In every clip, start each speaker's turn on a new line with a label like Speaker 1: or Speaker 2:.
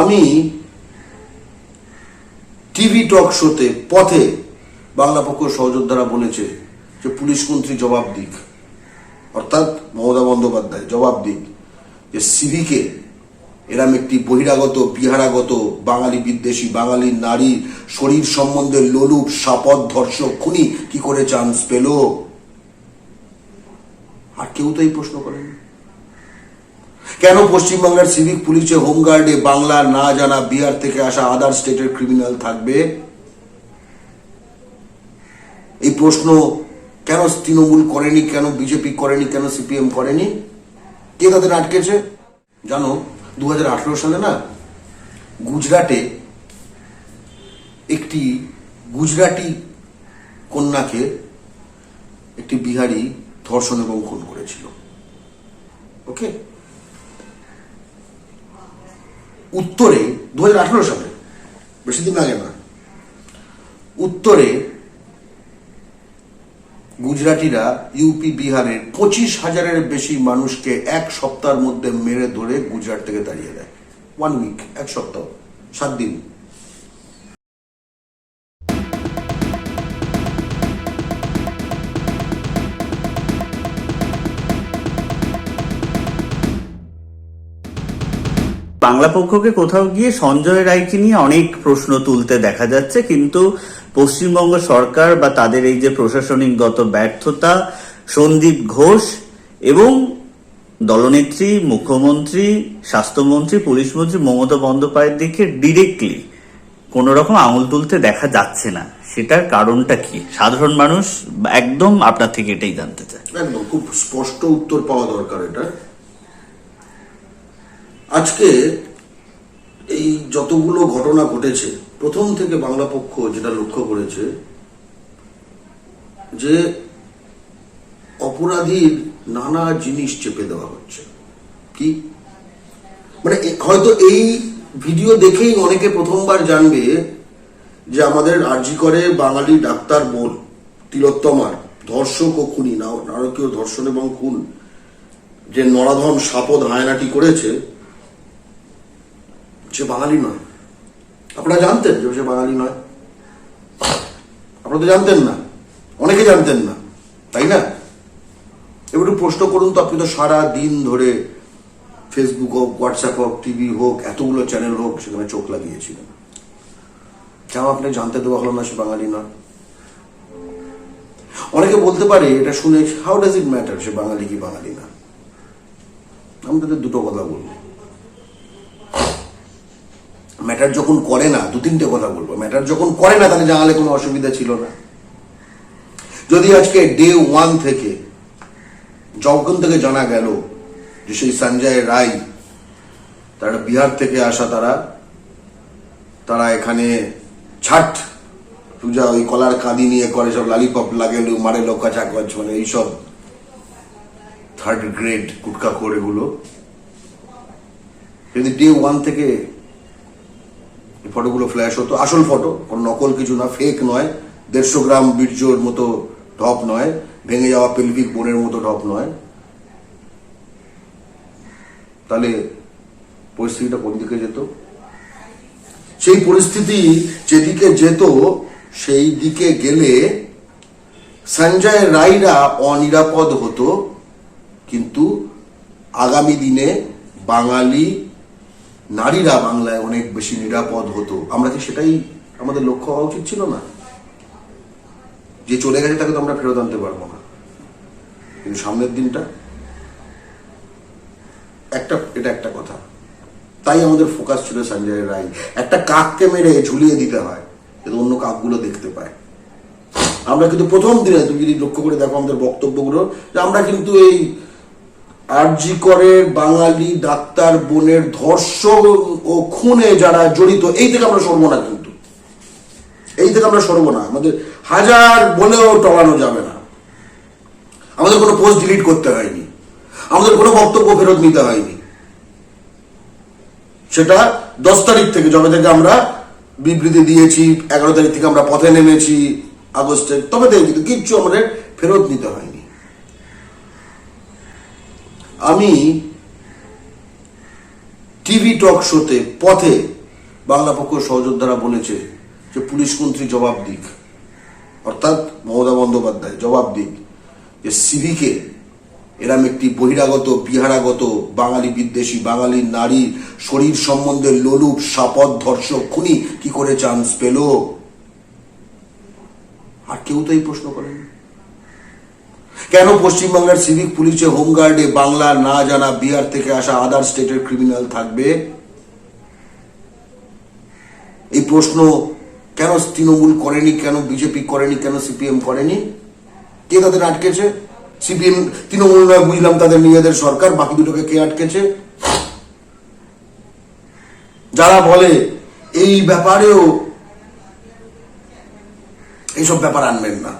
Speaker 1: আমি TV talk শোতে পথে বাংলা পক্ষ সহযোদ্ধারা বলেছে যে পুলিশ মন্ত্রী জবাব দিক। অর্থাৎ মমতা বন্দ্যোপাধ্যায় জবাব দিক যে সিভিকে এরম একটি বহিরাগত, বিহারাগত, বাঙালি বিদ্বেষী, বাঙালি নারী, শরীর সম্বন্ধে লোলুপ, সাপদ, ধর্ষক, খুনি কি করে চান্স পেল? আর কেউ তো এই প্রশ্ন করেনি। কেন পশ্চিমবাংলার সিভিক পুলিশে হোমগার্ডে বাংলা না জানা বিহার থেকে আসা আদার স্টেটের ক্রিমিনাল থাকবে? এই প্রশ্ন কেন তৃণমূল করেনি, কেন বিজেপি করেনি, কেন সিপিএম করেনি? কে তাদের আটকেছে? জানো দু হাজার আঠারো সালে না গুজরাটে একটি গুজরাটি কন্যাকে একটি বিহারি ধর্ষণ এবং খুন করেছিল। ওকে উত্তরে, দুহাজার আঠারো সালে, বেশি দিন আগে না, উত্তরে গুজরাটিরা ইউপি বিহারের পঁচিশ হাজারের বেশি মানুষকে এক সপ্তাহের মধ্যে মেরে ধরে গুজরাট থেকে তাড়িয়ে দেয়। ওয়ান উইক এক সপ্তাহ, সাত দিন।
Speaker 2: বাংলা পক্ষকে কোথাও গিয়ে সঞ্জয় রায়কে নিয়ে অনেক প্রশ্ন তুলতে দেখা যাচ্ছে, কিন্তু পশ্চিমবঙ্গ সরকার বা তাদের এই যে প্রশাসনিকগত ব্যর্থতা, সন্দীপ ঘোষ এবং দলনেত্রী, মুখ্যমন্ত্রী, স্বাস্থ্যমন্ত্রী, পুলিশ মন্ত্রী মমতা বন্দ্যোপাধ্যায়ের দিকে ডিরেক্টলি কোন রকম আঙুল তুলতে দেখা যাচ্ছে না। সেটার কারণটা কি? সাধারণ মানুষ একদম আপনার থেকে এটাই জানতে চায়।
Speaker 1: খুব স্পষ্ট উত্তর পাওয়া দরকার এটা আজকে এই যতগুলো ঘটনা ঘটেছে, প্রথম থেকে বাংলা পক্ষ যেটা লক্ষ্য করেছে, যে অপরাধীর নানা জিনিস চেপে দেওয়া হচ্ছে। কি? মানে হয়তো এই ভিডিও দেখেই অনেকে প্রথমবার জানবে যে আমাদের আরজি করে বাঙালি ডাক্তার বোন, তিলোত্তমার, ধর্ষক ও খুনি নারকীয় ধর্ষণ এবং খুন, যে নরাধম সাপদ হায়নাটি করেছে সে বাঙালি নয়। আপনারা জানতেন যে সে বাঙালি নয়। আপনারা তো জানতেন না। অনেকে জানতেন না। তাই না? এবার একটু প্রশ্ন করুন তো, আপনি তো সারা দিন ধরে ফেসবুক হোক হোয়াটসঅ্যাপ হোক টিভি হোক, এতগুলো চ্যানেল হোক, সেখানে চোখ লাগিয়েছিলেন। কেন আপনি জানতে দেওয়া হলো না সে বাঙালি নয়। অনেকে বলতে পারে, এটা শুনে হাউ ডাজ ইট ম্যাটার সে বাঙালি কি বাঙালি না? আমি তাদের দুটো কথা বলব। ম্যাটার যখন করে না, দু তিনটে কথা বলব। ম্যাটার যখন করে না, তাহলে জানালে কোনো অসুবিধা ছিল না। যদি আজকে ডে ওয়ান থেকে যখন থেকে জানা গেল যে সেই সঞ্জয় রায় তারা বিহার থেকে আসা তারা তারা এখানে ছাট, পূজা ওই কলার কাঁদি নিয়ে করে, সব লালিপপ লাগে মারে লোকা চাকচ মানে এইসব থার্ড গ্রেড কুটকা করে এগুলো। যদি ডে ওয়ান থেকে ফটোগুলো ফ্ল্যাশ হতো। আসল ফটো কোনো নকল কিছু না ফেক নয়। দেড়শো গ্রাম বীর্যর মতো ঢপ নয়। ভেঙে যাওয়া পেলভিক বোনের মতো ঢপ নয়। তাহলে পরিস্থিতিটা কোন দিকে যেত? সেই পরিস্থিতি যেদিকে যেত, সেই দিকে গেলে সঞ্জয় রায়রা অনিরাপদ হতো। কিন্তু আগামী দিনে বাঙালি নারীরা বাংলায় অনেক বেশি নিরাপদ হতো। আমরা কি সেটাই আমাদের লক্ষ্য হওয়া উচিত ছিল না? যে চলে গেছে তাকে তো আমরা ফেরত আনতে পারব না। কিন্তু সামনের দিনটা একটা, এটা একটা কথা। তাই আমাদের ফোকাস ছিল সঞ্জয় রায়, একটা কাককে মেরে ঝুলিয়ে দিতে হয়, যাতে অন্য কাকগুলো দেখতে পায়। আমরা কিন্তু প্রথম দিনে তুমি যদি লক্ষ্য করে দেখো আমাদের বক্তব্যগুলো, যে আমরা কিন্তু এই আরজি করে বাঙালি ডাক্তার, বোনের ধর্ষণ ও খুনে যারা জড়িত, এই থেকে আমরা সরবো না কিন্তু। এই থেকে আমরা সরবো না। আমাদের হাজার বলেও টলানো যাবে না। আমাদের কোনো পোস্ট ডিলিট করতে হয়নি। আমাদের কোনো বক্তব্য ফেরত নিতে হয়নি। সেটা দশ তারিখ থেকে, যবে থেকে আমরা বিবৃতি দিয়েছি, এগারো তারিখ থেকে আমরা পথে নেমেছি, আগস্টের তবে থেকে কিন্তু কিচ্ছু আমাদের ফেরত নিতে হয়নি। আমি টিভি টক শোতে পথে বাংলা পক্ষ সহযোদ্ধারা বলেছে যে পুলিশ মন্ত্রী জবাব দিক। অর্থাৎ মমতা বন্দ্যোপাধ্যায় জবাব দিক যে সিভিকে এরম একটি বহিরাগত, বিহারাগত, বাঙালি বিদ্বেষী, বাঙালি নারী, শরীর সম্বন্ধে লোলুপ, সাপদ, ধর্ষক, খুনি কি করে চান্স পেল? আর কেউ তো এই প্রশ্ন করেন। কেন পশ্চিমবাংলার সিভিক পুলিশে হোমগার্ডে বাংলা না জানা বিহার থেকে আসা আদার স্টেটের ক্রিমিনাল থাকবে? এই প্রশ্ন কেন তৃণমূল করেনি, কেন বিজেপি করেনি, কেন সিপিএম করেনি? কে তাদের আটকেছে? সিপিএম তৃণমূল নয়, বুঝলাম তাদের নিজেদের সরকার, বাকি দুটোকে কে আটকেছে? যারা বলে এই ব্যাপারেও এইসব ব্যাপার আনবেন না।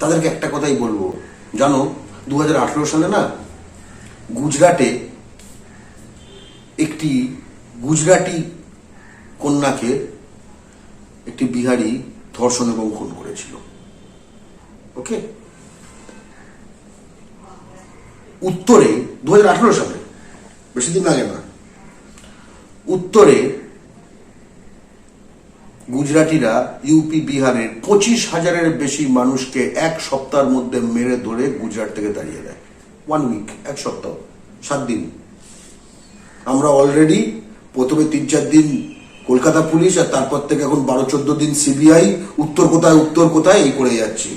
Speaker 1: তাদেরকে একটা কথাই বলব। জানো দু হাজার আঠারো সালে না গুজরাটে একটি গুজরাটি কন্যাকে একটি বিহারি ধর্ষণ এবং খুন করেছিল। ওকে? উত্তরে দু হাজার আঠারো সালে, বেশি দিন আগে না, উত্তরে গুজরাটিরা ইউপি বিহারের পঁচিশ হাজারের বেশি মানুষকে এক সপ্তাহের মধ্যে মেরে ধরে গুজরাট থেকে তাড়িয়ে দেয়। ওয়ান উইক এক সপ্তাহ, সাত দিন। আমরা অলরেডি প্রথমে তিন চার দিন কলকাতা পুলিশ আর তারপর থেকে এখন বারো চোদ্দ দিন সিবিআই উত্তর কোথায় উত্তর কোথায়, এই করে যাচ্ছি।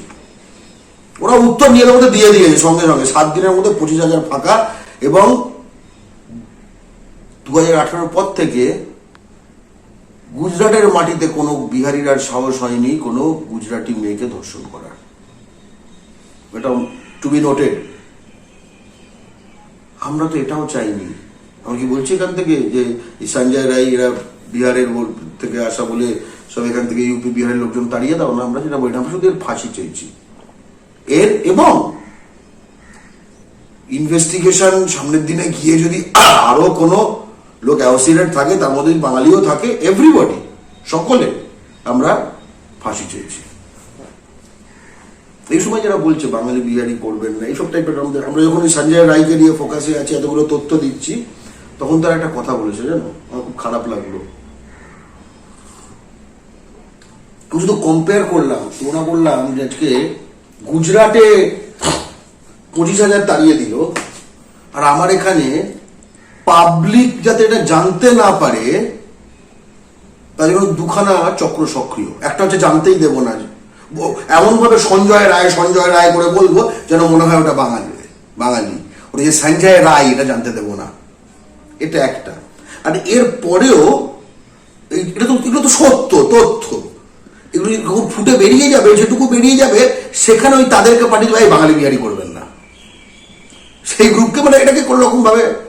Speaker 1: ওরা উত্তর নিয়ে মধ্যে দিয়ে দিয়েছে সঙ্গে সঙ্গে। সাত দিনের মধ্যে পঁচিশ হাজার ফাঁকা এবং দু হাজার আঠারোর পর থেকে গুজরাটের মাটিতে কোনো বিহারির আর সাহস হয়নি কোনো গুজরাটি মেয়েকে ধর্ষণ করার। এটা টু বি নোটেড আমরা তো এটাও চাইনি। আমি কি বলছি এখান থেকে যে সঞ্জয় রায়, এরা বিহারের থেকে আসা বলে সব এখান থেকে ইউপি বিহারের লোকজন তাড়িয়ে দাও, না আমরা যেটা বলি, আমরা শুধু এর ফাঁসি চাইছি। এর এবং ইনভেস্টিগেশন সামনের দিনে গিয়ে যদি আরও কোনো লোক অ্যাসোসিয়েটেড থাকে, তার মধ্যে বাঙালিও থাকে এভরিবডি সকলে আমরা ফাঁসি চেয়েছি। এই সময় যারা বলছে বাঙালি বিহারি করবেন না, এইসব টাইপের আমাদের আমরা যখন সঞ্জয় রায়কে নিয়ে ফোকাসে আছি, এতগুলো তথ্য দিচ্ছি, তখন তারা একটা কথা বলেছে, জানো? আমার খুব খারাপ লাগল। আমি শুধু কম্পেয়ার করলাম, তুলনা করলাম যে আজকে গুজরাটে পঁচিশ হাজার তাড়িয়ে দিল, আর আমার এখানে পাবলিক যাতে এটা জানতে না পারে, তার জন্য দুখানা চক্র সক্রিয়। একটা হচ্ছে জানতেই দেব না। এমন ভাবে সঞ্জয় রায় সঞ্জয় রায় করে বলব যেন মনে হয় ওটা বাঙালি বাঙালি। ওটা যে সঞ্জয় রায়, এটা জানতে দেব না। এটা একটা। আর এর পরেও এটা তো, এগুলো তো সত্য, তথ্য। এগুলো যখন ফুটে বেরিয়ে যাবে, যেটুকু বেরিয়ে যাবে, সেখানে ওই তাদেরকে পাঠিয়ে দেবে বাঙালি বিহারি করবেন না। সেই গ্রুপকে মানে এটাকে কোনো রকম ভাবে